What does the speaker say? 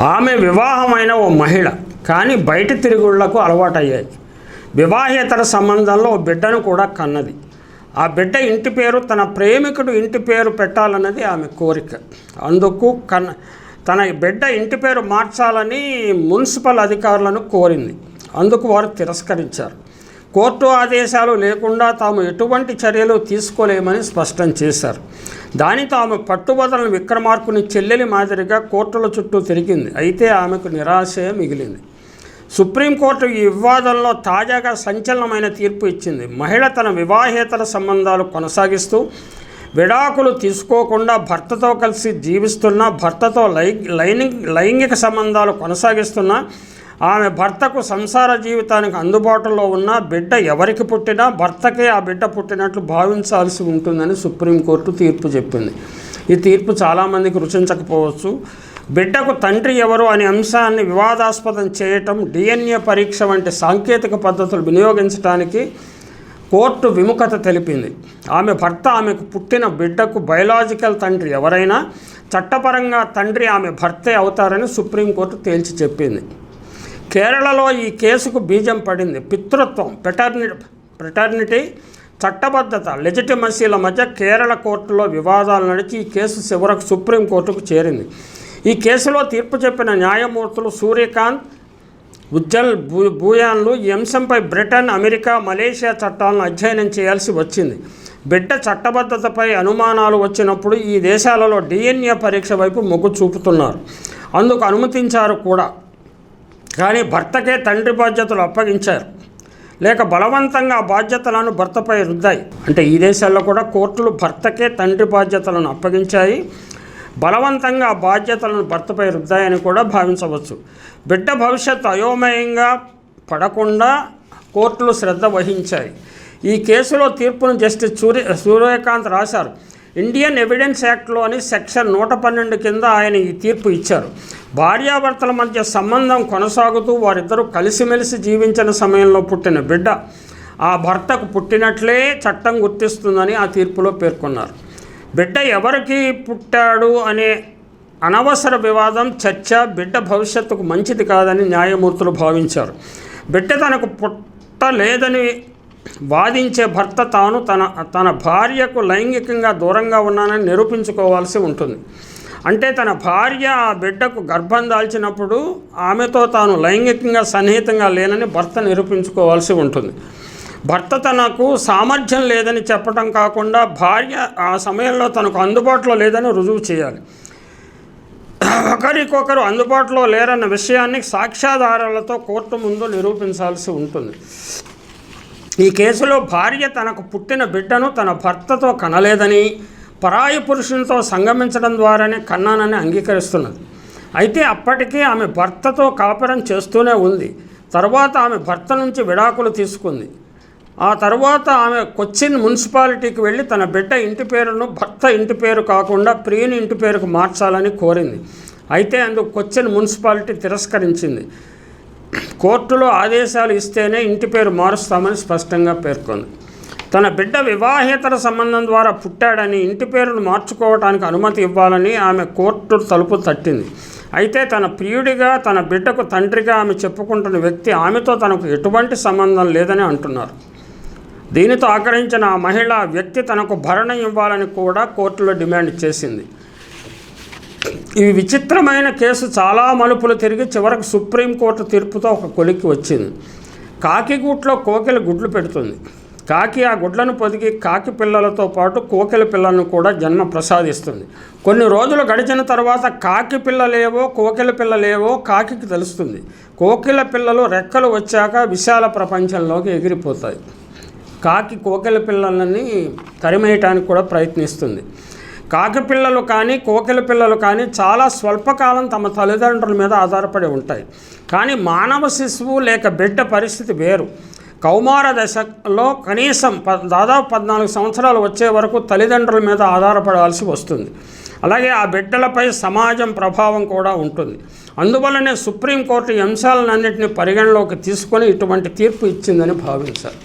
ఆమె వివాహమైన ఓ మహిళ కానీ బయట తిరుగుళ్ళకు అలవాటయ్యాయి. వివాహేతర సంబంధంలో ఓ బిడ్డను కూడా కన్నది. ఆ బిడ్డ ఇంటి పేరు తన ప్రేమికుడు ఇంటి పేరు పెట్టాలన్నది ఆమె కోరిక. అందుకు కన్న తన బిడ్డ ఇంటి పేరు మార్చాలని మున్సిపల్ అధికారులను కోరింది. అందుకు వారు తిరస్కరించారు. కోర్టు ఆదేశాలు లేకుండా తాము ఎటువంటి చర్యలు తీసుకోలేమని స్పష్టం చేశారు. దానితో ఆమె పట్టుబదలను విక్రమార్కుని చెల్లెలి మాదిరిగా కోర్టుల చుట్టూ తిరిగింది. అయితే ఆమెకు నిరాశే మిగిలింది. సుప్రీంకోర్టు ఈ వివాదంలో తాజాగా సంచలనమైన తీర్పు ఇచ్చింది. మహిళ తన వివాహేతర సంబంధాలు కొనసాగిస్తూ విడాకులు తీసుకోకుండా భర్తతో కలిసి జీవిస్తున్న భర్తతో లై లైంగిక లైంగిక సంబంధాలు కొనసాగిస్తున్న ఆమె భర్తకు సంసార జీవితానికి అందుబాటులో ఉన్న బిడ్డ ఎవరికి పుట్టినా భర్తకే ఆ బిడ్డ పుట్టినట్లు భావించాల్సి ఉంటుందని సుప్రీంకోర్టు తీర్పు చెప్పింది. ఈ తీర్పు చాలామందికి రుచించకపోవచ్చు. బిడ్డకు తండ్రి ఎవరు అనే అంశాన్ని వివాదాస్పదం చేయటం డిఎన్ఏ పరీక్ష వంటి సాంకేతిక పద్ధతులు వినియోగించడానికి కోర్టు విముఖత తెలిపింది. ఆమె భర్త ఆమెకు పుట్టిన బిడ్డకు బయలాజికల్ తండ్రి ఎవరైనా చట్టపరంగా తండ్రి ఆమె భర్తే అవుతారని సుప్రీంకోర్టు తేల్చి చెప్పింది. కేరళలో ఈ కేసుకు బీజం పడింది. పితృత్వం పెటర్ని పెటర్నిటీ చట్టబద్ధత లెజిటిమసీల మధ్య కేరళ కోర్టులో వివాదాలు నడిచి ఈ కేసు చివరకు సుప్రీంకోర్టుకు చేరింది. ఈ కేసులో తీర్పు చెప్పిన న్యాయమూర్తులు సూర్యకాంత్ ఉజ్జల్ భూ భూయాన్లు ఈ అంశంపై బ్రిటన్ అమెరికా మలేషియా చట్టాలను అధ్యయనం చేయాల్సి వచ్చింది. బిడ్డ చట్టబద్ధతపై అనుమానాలు వచ్చినప్పుడు ఈ దేశాలలో డిఎన్ఏ పరీక్ష వైపు మొగ్గు చూపుతున్నారు. అందుకు అనుమతించారు కూడా. కానీ భర్తకే తండ్రి బాధ్యతలు అప్పగించారు. లేక బలవంతంగా బాధ్యతలను భర్తపై రుద్దాయి. అంటే ఈ దేశాల్లో కూడా కోర్టులు భర్తకే తండ్రి బాధ్యతలను అప్పగించాయి. బలవంతంగా బాధ్యతలను భర్తపై రుద్దాయని కూడా భావించవచ్చు. బిడ్డ భవిష్యత్తు అయోమయంగా పడకుండా కోర్టులు శ్రద్ధ వహించాయి. ఈ కేసులో తీర్పును జస్టిస్ సూర్య సూర్యకాంత్ రాశారు. ఇండియన్ ఎవిడెన్స్ యాక్ట్లోని సెక్షన్ నూట పన్నెండు కింద ఆయన ఈ తీర్పు ఇచ్చారు. భార్యాభర్తల మధ్య సంబంధం కొనసాగుతూ వారిద్దరూ కలిసిమెలిసి జీవించిన సమయంలో పుట్టిన బిడ్డ ఆ భర్తకు పుట్టినట్లే చట్టం గుర్తిస్తుందని ఆ తీర్పులో పేర్కొన్నారు. బిడ్డ ఎవరికి పుట్టాడు అనే అనవసర వివాదం చర్చ బిడ్డ భవిష్యత్తుకు మంచిది కాదని న్యాయమూర్తులు భావించారు. బిడ్డ తనకు పుట్టలేదని వాదించే భర్త తాను తన తన భార్యకు లైంగికంగా దూరంగా ఉన్నానని నిరూపించుకోవాల్సి ఉంటుంది. అంటే తన భార్య ఆ బిడ్డకు గర్భం దాల్చినప్పుడు ఆమెతో తాను లైంగికంగా సన్నిహితంగా లేనని భర్త నిరూపించుకోవాల్సి ఉంటుంది. భర్త తనకు సామర్థ్యం లేదని చెప్పడం కాకుండా భార్య ఆ సమయంలో తనకు అందుబాటులో లేదని రుజువు చేయాలి. ఒకరికొకరు అందుబాటులో లేరన్న విషయాన్ని సాక్ష్యాధారాలతో కోర్టు ముందు నిరూపించాల్సి ఉంటుంది. ఈ కేసులో భార్య తనకు పుట్టిన బిడ్డను తన భర్తతో కనలేదని పరాయి పురుషునితో సంగమించడం ద్వారానే కన్నానని అంగీకరిస్తున్నది. అయితే అప్పటికే ఆమె భర్తతో కాపురం చేస్తూనే ఉంది. తర్వాత ఆమె భర్త నుంచి విడాకులు తీసుకుంది. ఆ తర్వాత ఆమె కొచ్చిన్ మున్సిపాలిటీకి వెళ్ళి తన బిడ్డ ఇంటి పేరును భర్త ఇంటి పేరు కాకుండా ప్రియుని ఇంటి పేరుకు మార్చాలని కోరింది. అయితే అందుకు కొచ్చిన్ మున్సిపాలిటీ తిరస్కరించింది. కోర్టులో ఆదేశాలు ఇస్తేనే ఇంటి పేరు మారుస్తామని స్పష్టంగా పేర్కొంది. తన బిడ్డ వివాహేతర సంబంధం ద్వారా పుట్టాడని ఇంటి పేరును మార్చుకోవడానికి అనుమతి ఇవ్వాలని ఆమె కోర్టు తలుపు తట్టింది. అయితే తన ప్రియుడిగా తన బిడ్డకు తండ్రిగా ఆమె చెప్పుకుంటున్న వ్యక్తి ఆమెతో తనకు ఎటువంటి సంబంధం లేదని అంటున్నారు. దీనితో ఆకరించిన ఆ మహిళ వ్యక్తి తనకు భరణ ఇవ్వాలని కూడా కోర్టులో డిమాండ్ చేసింది. ఈ విచిత్రమైన కేసు చాలా మలుపులు తిరిగి చివరకు సుప్రీంకోర్టు తీర్పుతో ఒక కొలిక్కి వచ్చింది. కాకిగూట్లో కోకిల గుడ్లు పెడుతుంది. కాకి ఆ గుడ్లను పొదిగి కాకి పిల్లలతో పాటు కోకిల పిల్లలను కూడా జన్మ ప్రసాదిస్తుంది. కొన్ని రోజులు గడిచిన తర్వాత కాకి పిల్లలేవో కోకిల పిల్లలేవో కాకికి తెలుస్తుంది. కోకిల పిల్లలు రెక్కలు వచ్చాక విశాల ప్రపంచంలోకి ఎగిరిపోతాయి. కాకి కోకిల పిల్లలని తరిమేయటానికి కూడా ప్రయత్నిస్తుంది. కాకి పిల్లలు కానీ కోకిల పిల్లలు కానీ చాలా స్వల్పకాలం తమ తల్లిదండ్రుల మీద ఆధారపడి ఉంటాయి. కానీ మానవ శిశువు లేక బిడ్డ పరిస్థితి వేరు. కౌమార దశలో కనీసం ప దాదాపు పద్నాలుగు సంవత్సరాలు వచ్చే వరకు తల్లిదండ్రుల మీద ఆధారపడాల్సి వస్తుంది. అలాగే ఆ బిడ్డలపై సమాజం ప్రభావం కూడా ఉంటుంది. అందువల్లనే సుప్రీంకోర్టు ఈ అంశాలన్నింటినీ పరిగణలోకి తీసుకొని ఇటువంటి తీర్పు ఇచ్చిందని భావించారు